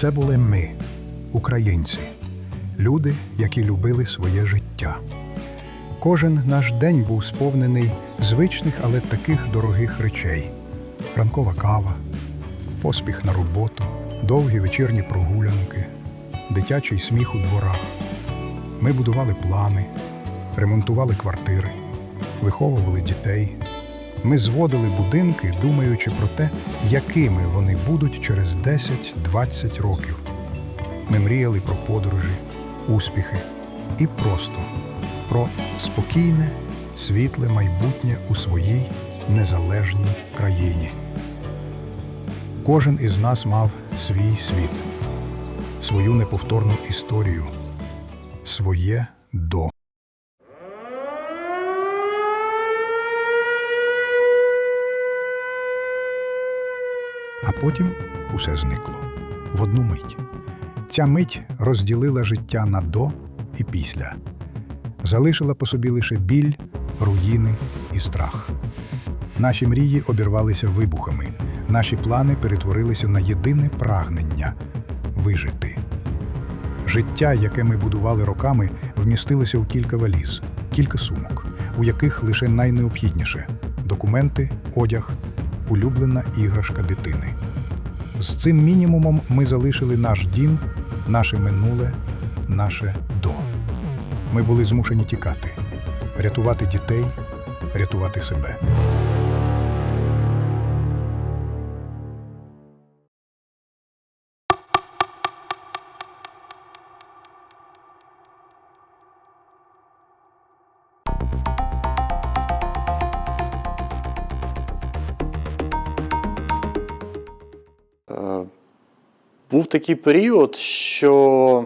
Це були ми, українці, люди, які любили своє життя. Кожен наш день був сповнений звичних, але таких дорогих речей: ранкова кава, поспіх на роботу, довгі вечірні прогулянки, дитячий сміх у дворах. Ми будували плани, ремонтували квартири, виховували дітей. Ми зводили будинки, думаючи про те, якими вони будуть через 10-20 років. Ми мріяли про подорожі, успіхи і просто про спокійне, світле майбутнє у своїй незалежній країні. Кожен із нас мав свій світ, свою неповторну історію, своє до. Потім усе зникло в одну мить. Ця мить розділила життя на до і після, залишила по собі лише біль, руїни і страх. Наші мрії обірвалися вибухами, наші плани перетворилися на єдине прагнення вижити. Життя, яке ми будували роками, вмістилося у кілька валіз, кілька сумок, у яких лише найнеобхідніше документи, одяг, улюблена іграшка дитини. З цим мінімумом ми залишили наш дім, наше минуле, наше до. Ми були змушені тікати, рятувати дітей, рятувати себе. Був такий період, що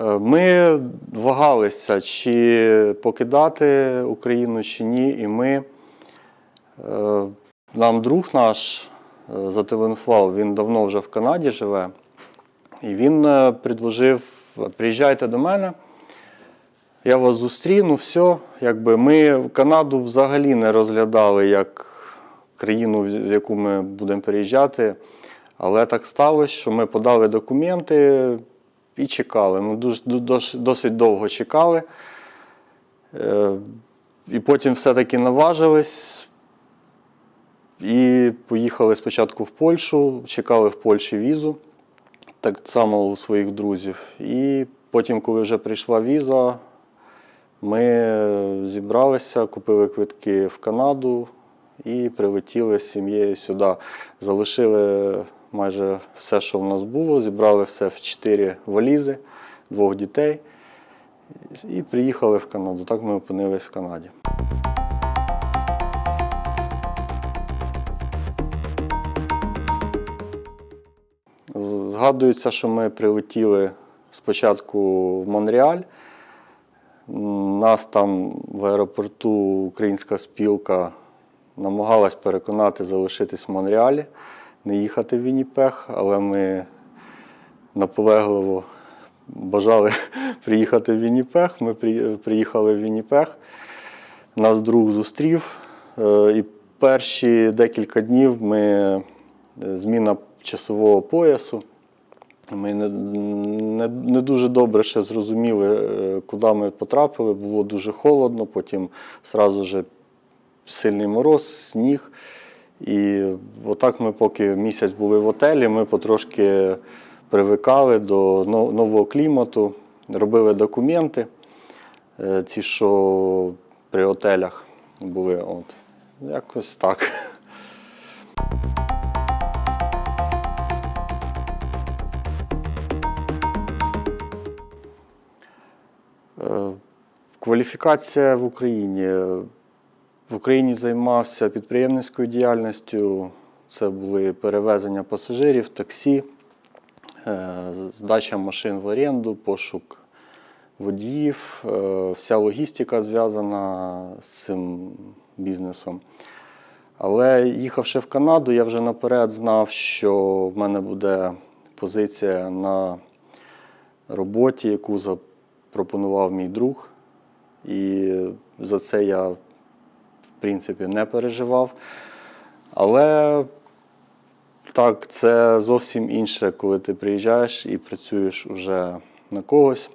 е, ми вагалися, чи покидати Україну, чи ні. І ми, е, нам друг наш е, зателефонував, він давно вже в Канаді живе, і він предложив: приїжджайте до мене. Я вас зустріну, все. Якби ми Канаду взагалі не розглядали як країну, в яку ми будемо переїжджати. Але так сталося, що ми подали документи і чекали. Ми дуже, досить довго чекали. Е, І потім все-таки наважились і поїхали спочатку в Польщу, чекали в Польщі візу, так само у своїх друзів. І потім, коли вже прийшла віза, ми зібралися, купили квитки в Канаду і прилетіли з сім'єю сюди. Залишили майже все, що в нас було, зібрали все в чотири валізи, двох дітей і приїхали в Канаду. Так ми опинились в Канаді. Згадується, що ми прилетіли спочатку в Монреаль. Нас там в аеропорту українська спілка намагалась переконати залишитись в Монреалі, не їхати в Вінніпех, але ми наполегливо бажали приїхати в Вінніпех. Ми приїхали в Вінніпех. Нас друг зустрів. е, І перші декілька днів ми е, зміна часового поясу. Ми не, не, не дуже добре ще зрозуміли, е, куди ми потрапили. Було дуже холодно, потім одразу же сильний мороз, сніг. І отак ми, поки місяць були в отелі, ми потрошки привикали до нового клімату, робили документи, е, ці, що при отелях були. От. Якось так. Е, Кваліфікація в Україні. В Україні займався підприємницькою діяльністю. Це були перевезення пасажирів, таксі, е, здача машин в оренду, пошук водіїв, е, вся логістика зв'язана з цим бізнесом. Але їхавши в Канаду, я вже наперед знав, що в мене буде позиція на роботі, яку запропонував мій друг. І за це я, принципі, не переживав. Але Так, це зовсім інше, коли ти приїжджаєш і працюєш уже на когось.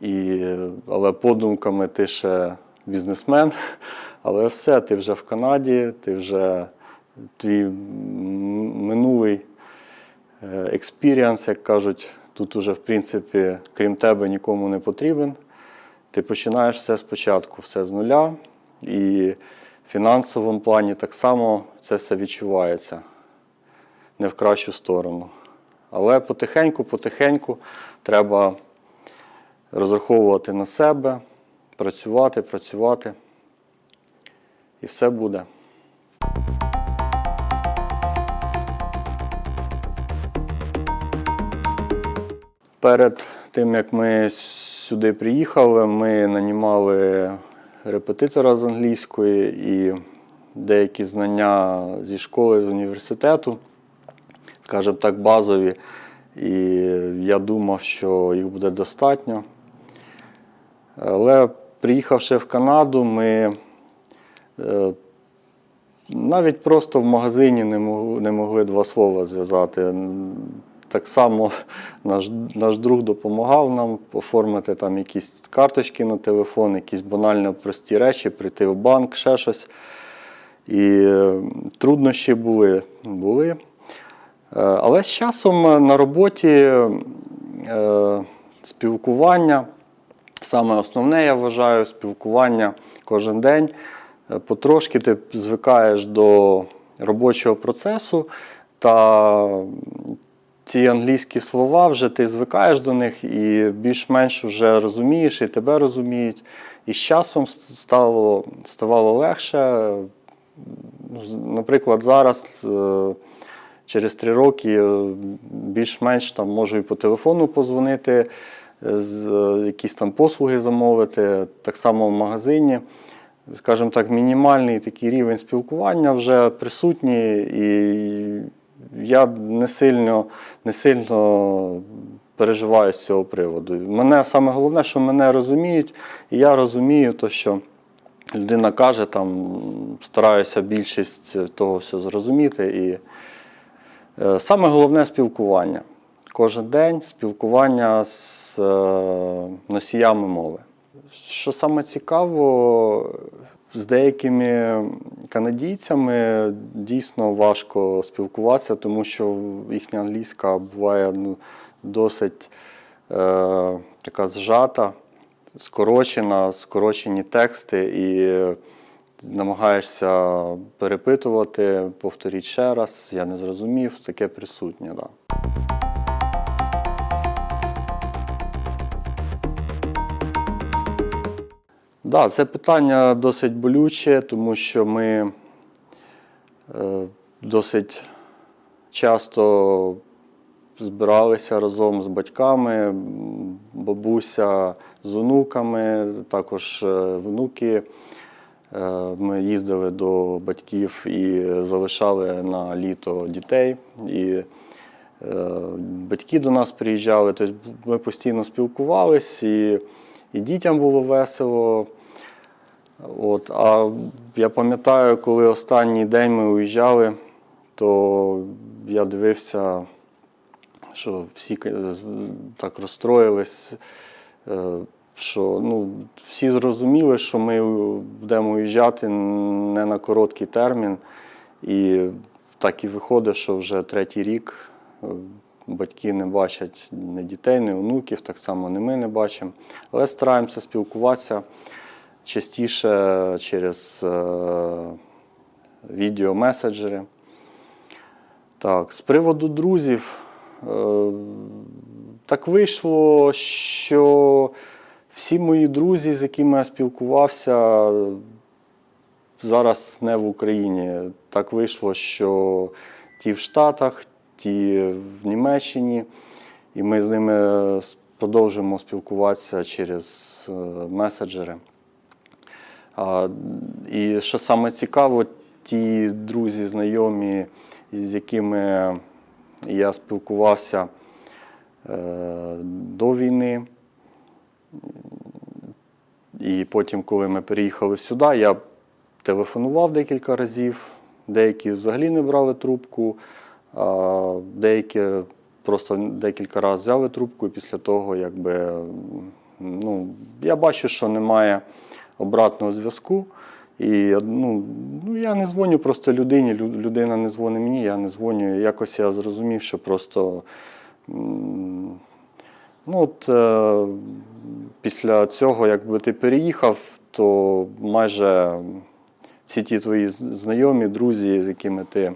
І, але подумками ти ще бізнесмен. Але все, ти вже в Канаді, ти вже твій минулий е, експіріанс, як кажуть, тут уже, в принципі, крім тебе нікому не потрібен. Ти починаєш все спочатку, все з нуля. І в фінансовому плані так само це все відчувається не в кращу сторону. Але потихеньку, потихеньку треба розраховувати на себе, працювати, працювати. І все буде. Перед тим, як ми сюди приїхали, ми нанімали репетитора з англійської і деякі знання зі школи, з університету, скажімо так, базові. І я думав, що їх буде достатньо. Але приїхавши в Канаду, ми е, навіть просто в магазині не могли, не могли два слова зв'язати. Так само наш, наш друг допомагав нам оформити там якісь карточки на телефон, якісь банально прості речі, прийти в банк, ще щось. І труднощі були. були. Е, Але з часом е, на роботі е, спілкування, саме основне, я вважаю, спілкування кожен день. Потрошки ти звикаєш до робочого процесу, та ці англійські слова вже ти звикаєш до них і більш-менш вже розумієш, і тебе розуміють. І з часом стало, ставало легше. Ну, Наприклад, зараз е, через три роки е, більш-менш там можу і по телефону позвонити, е, якісь там послуги замовити, так само в магазині. Скажімо так, мінімальний такий рівень спілкування вже присутній, і я не сильно, не сильно переживаю з цього приводу. Мене саме головне, що мене розуміють, і я розумію, то, що людина каже, там стараюся більшість того все зрозуміти. І е, саме головне спілкування. Кожен день спілкування з е, носіями мови. Що саме цікаво, з деякими канадійцями дійсно важко спілкуватися, тому що їхня англійська буває ну, досить е, така зжата, скорочена, скорочені тексти, і намагаєшся перепитувати, повторіть ще раз, я не зрозумів, таке присутнє. Да. Да, це питання досить болюче, тому що ми е, досить часто збиралися разом з батьками, бабуся з онуками, також е, внуки. Е, Ми їздили до батьків і залишали на літо дітей. І батьки до нас приїжджали, тобто ми постійно спілкувались, і, і дітям було весело. От, а я пам'ятаю, коли останній день ми уїжджали, то я дивився, що всі так розстроїлись, е, що ну, всі зрозуміли, що ми будемо уїжджати не на короткий термін. І так і виходить, що вже третій рік е, батьки не бачать ні дітей, ні онуків, так само не ми не бачимо. Але стараємося спілкуватися частіше через е, відеомеседжери. Так, з приводу друзів, е, так вийшло, що всі мої друзі, з якими я спілкувався, зараз не в Україні. Так вийшло, що ті в Штатах, ті в Німеччині, і ми з ними продовжуємо спілкуватися через е, меседжери. І що саме цікаво, ті друзі, знайомі, з якими я спілкувався е, до війни. І потім, коли ми переїхали сюди, я телефонував декілька разів, деякі взагалі не брали трубку, деякі просто декілька разів взяли трубку і після того, якби, ну, я бачу, що немає обратного зв'язку. І ну, ну, я не дзвоню просто людині, людина не дзвонить мені, я не дзвоню. Якось я зрозумів, що просто ну, от, е, після цього, якби ти переїхав, то майже всі ті твої знайомі, друзі, з якими ти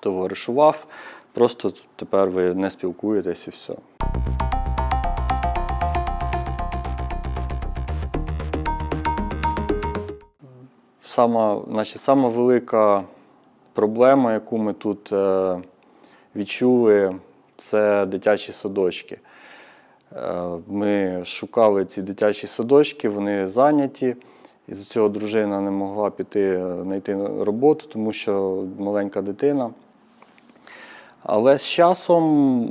товаришував, просто тепер ви не спілкуєтесь і все. Сама, значить, сама велика проблема, яку ми тут е, відчули, це дитячі садочки. Е, Ми шукали ці дитячі садочки, вони зайняті. І з цього дружина не могла піти е, знайти роботу, тому що маленька дитина. Але з часом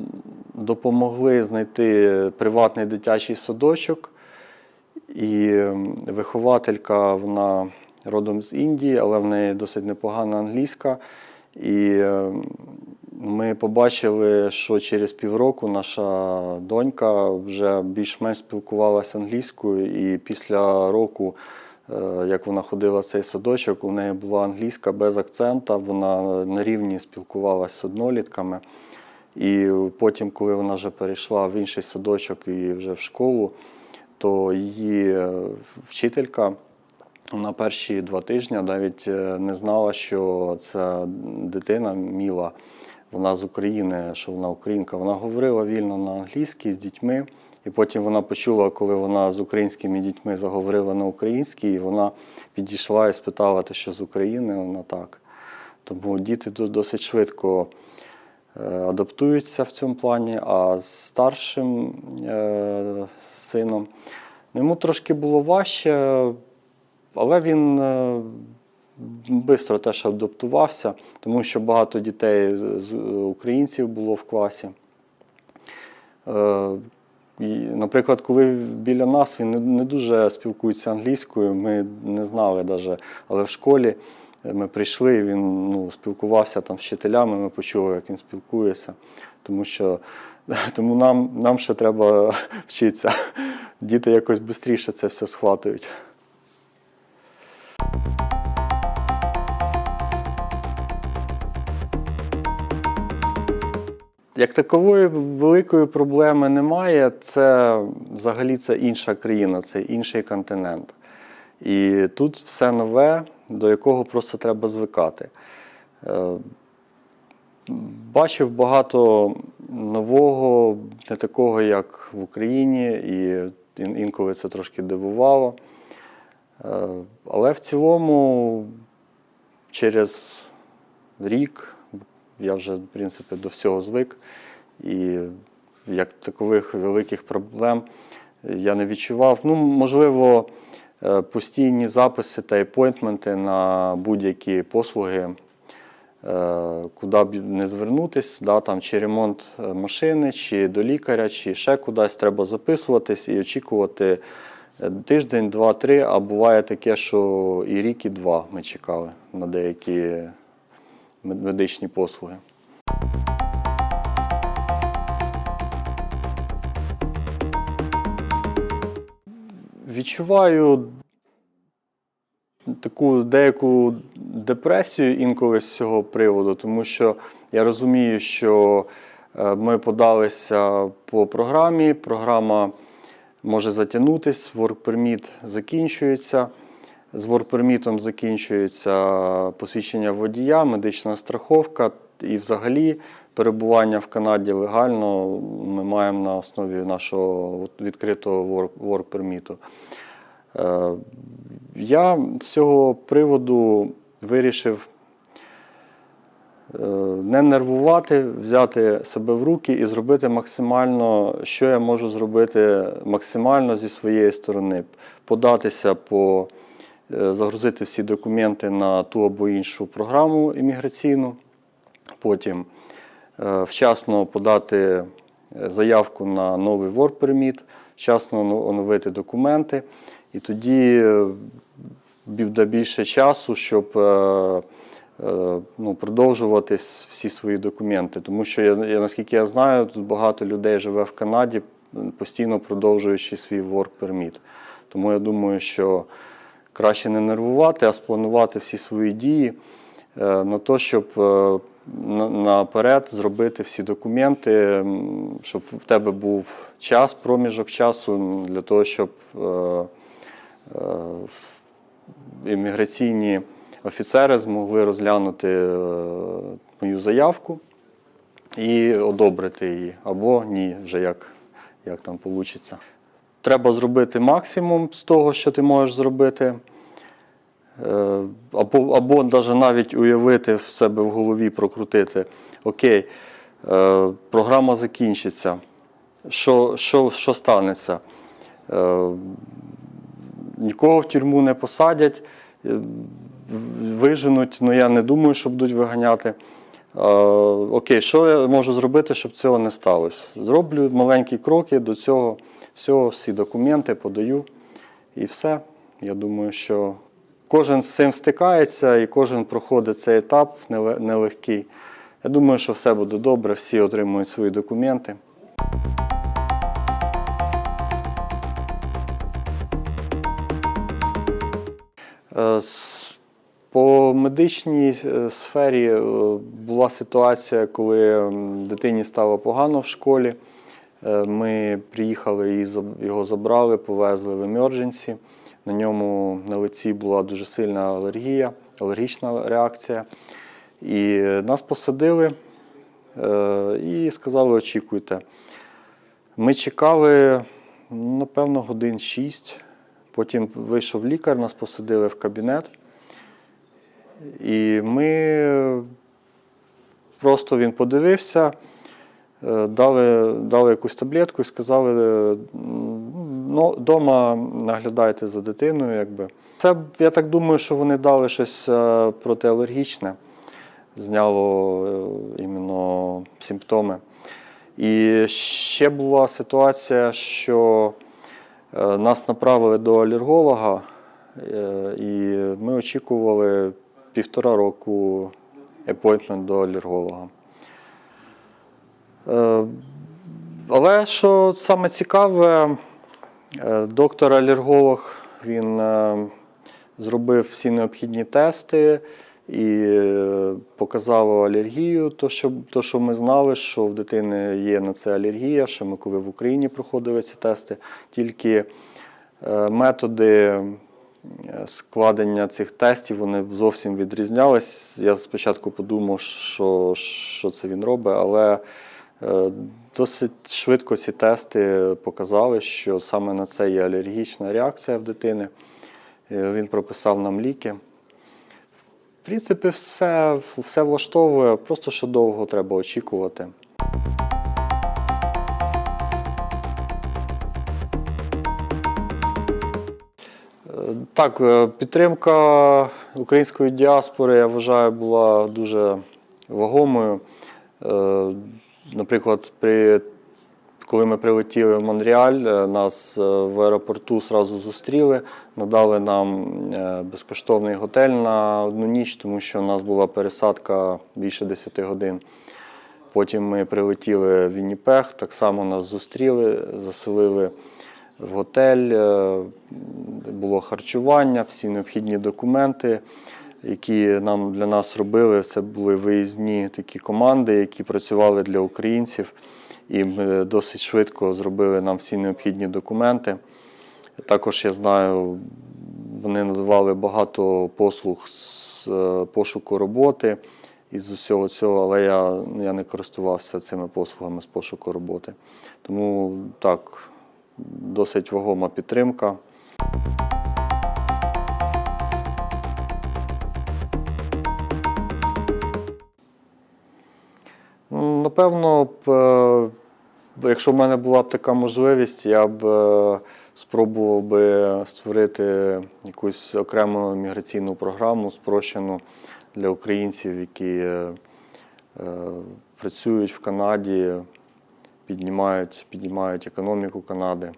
допомогли знайти приватний дитячий садочок. І вихователька, вона родом з Індії, але в неї досить непогана англійська. І ем, ми побачили, що через півроку наша донька вже більш-менш спілкувалася англійською, і після року, е, як вона ходила в цей садочок, у неї була англійська без акцента, вона на рівні спілкувалася з однолітками. І потім, коли вона вже перейшла в інший садочок і вже в школу, то її е, вчителька на перші два тижні навіть е, не знала, що ця дитина Міла, вона з України, що вона українка. Вона говорила вільно на англійській з дітьми. І потім вона почула, коли вона з українськими дітьми заговорила на українській, і вона підійшла і спитала, ти що з України? Вона так. Тому діти досить швидко е, адаптуються в цьому плані, а з старшим е, сином ну, йому трошки було важче, але він швидко теж адаптувався, тому що багато дітей з українців було в класі. Е, наприклад, коли біля нас він не, дуже спілкується англійською, ми не знали навіть, але в школі ми прийшли, він ну, спілкувався там з вчителями, ми почули, як він спілкується, тому що тому нам, нам ще треба вчитися. Діти якось швидше це все схватують. Як такової великої проблеми немає, це взагалі це інша країна, це інший континент. І тут все нове, до якого просто треба звикати. Е, Бачив багато нового, не такого, як в Україні, і інколи це трошки дивувало. Е, Але в цілому, через рік я вже, в принципі, до всього звик. І як такових великих проблем я не відчував. Ну, можливо, е, постійні записи та апойнтменти на будь-які послуги, е, куди б не звернутись, да, там, чи ремонт е, машини, чи до лікаря, чи ще кудись треба записуватись і очікувати тиждень, два, три, а буває таке, що і рік, і два ми чекали на деякі медичні послуги. Відчуваю таку деяку депресію інколи з цього приводу, тому що я розумію, що е, ми подалися по програмі, програма може затягнутись, work permit закінчується. З permit закінчується посвідчення водія, медична страховка і взагалі перебування в Канаді легально ми маємо на основі нашого відкритого permit. Е, Я з цього приводу вирішив е, не нервувати, взяти себе в руки і зробити максимально, що я можу зробити максимально зі своєї сторони, податися по загрузити всі документи на ту або іншу програму імміграційну, потім е, вчасно подати е, заявку на новий work permit, вчасно оновити документи, і тоді е, буде більше часу, щоб е, е, ну, продовжувати всі свої документи. Тому що я, наскільки я знаю, тут багато людей живе в Канаді, постійно продовжуючи свій work permit. Тому я думаю, що краще не нервувати, а спланувати всі свої дії е, на те, щоб е, наперед зробити всі документи, щоб в тебе був час, проміжок часу для того, щоб е, імміграційні офіцери змогли розглянути мою заявку і одобрити її, або ні, вже як, як там вийде. Треба зробити максимум з того, що ти можеш зробити. Е, Або, або навіть уявити в себе в голові, прокрутити. Окей, е, програма закінчиться. Що, що, що станеться? Е, Нікого в тюрму не посадять, виженуть, ну я не думаю, що будуть виганяти. Окей, що я можу зробити, щоб цього не сталося? Зроблю маленькі кроки до цього, всього, всі документи подаю і все. Я думаю, що кожен з цим стикається і кожен проходить цей етап нелегкий. Я думаю, що все буде добре, всі отримують свої документи. Е, По медичній е, сфері е, була ситуація, коли дитині стало погано в школі. Е, Ми приїхали і його забрали, повезли в емердженсі. На ньому на лиці була дуже сильна алергія, алергічна реакція. І нас посадили е, і сказали, очікуйте. Ми чекали, напевно, годин 6. Потім вийшов лікар, нас посадили в кабінет. І ми просто він подивився, е, дали, дали якусь таблетку і сказали, е, ну, дома наглядайте за дитиною. Якби. Це, я так думаю, що вони дали щось е, протиалергічне, зняло е, іменно симптоми. І ще була ситуація, що нас направили до алерголога, і ми очікували півтора року апойтмент до алерголога. Е, Але що саме цікаве, е, доктор-алерголог він е, зробив всі необхідні тести і показав алергію, то що, то, що ми знали, що в дитини є на це алергія, що ми коли в Україні проходили ці тести, тільки методи складення цих тестів вони зовсім відрізнялись. Я спочатку подумав, що, що це він робить, але досить швидко ці тести показали, що саме на це є алергічна реакція в дитини. Е, Він прописав нам ліки. В принципі, все, все влаштовує, просто що довго треба очікувати. Е, Так, е, підтримка української діаспори, я вважаю, була дуже вагомою. Наприклад, при, коли ми прилетіли в Монреаль, е, нас е, в аеропорту зразу зустріли, надали нам е, безкоштовний готель на одну ніч, тому що у нас була пересадка більше 10 годин. Потім ми прилетіли в Вінніпег, так само нас зустріли, заселили в готель, було харчування, всі необхідні документи, які нам для нас робили. Це були виїзні такі команди, які працювали для українців. І досить швидко зробили нам всі необхідні документи. Також я знаю, вони надавали багато послуг з е, пошуку роботи і з усього цього, але я, я не користувався цими послугами з пошуку роботи. Тому так, досить вагома підтримка. Напевно, е, якщо в мене була б така можливість, я б е, спробував би створити якусь окрему міграційну програму, спрощену для українців, які е, працюють в Канаді, піднімають, піднімають економіку Канади.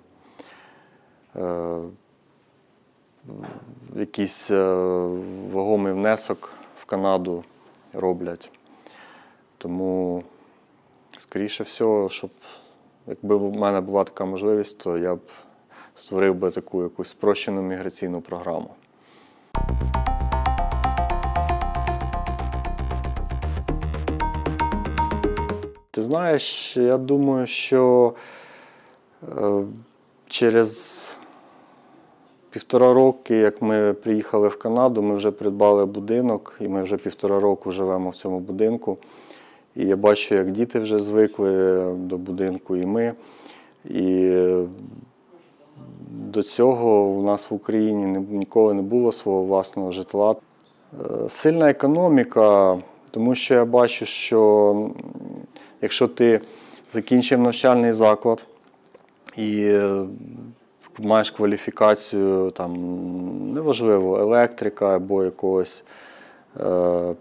Якийсь вагомий внесок в Канаду роблять. Тому, скоріше всього, щоб якби в мене була така можливість, то я б створив би таку якусь спрощену міграційну програму. Ти знаєш, я думаю, що е, через півтора роки, як ми приїхали в Канаду, ми вже придбали будинок, і ми вже півтора року живемо в цьому будинку. І я бачу, як діти вже звикли до будинку, і ми. І до цього у нас в Україні ніколи не було свого власного житла. Е, Сильна економіка, тому що я бачу, що якщо ти закінчив навчальний заклад і е, маєш кваліфікацію, там, неважливо, електрика або якогось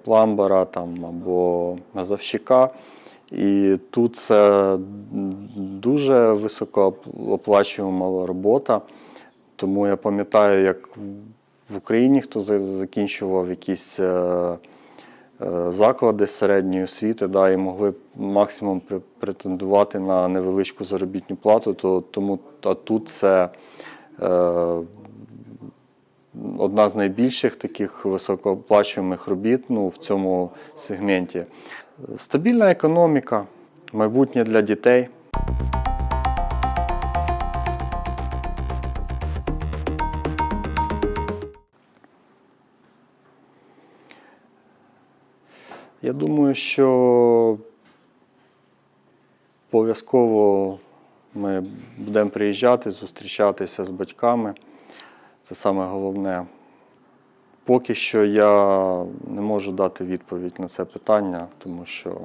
пламбера там, або газовщика. І тут це дуже високооплачувана робота. Тому я пам'ятаю, як в Україні хто закінчував якісь е, е, заклади середньої освіти, да, і могли максимум претендувати на невеличку заробітну плату, то тому а тут це е, одна з найбільших таких високооплачуваних робіт ну, в цьому сегменті. Стабільна економіка, майбутнє для дітей. Я думаю, що обов'язково ми будемо приїжджати, зустрічатися з батьками. Це саме головне. Поки що я не можу дати відповідь на це питання, тому що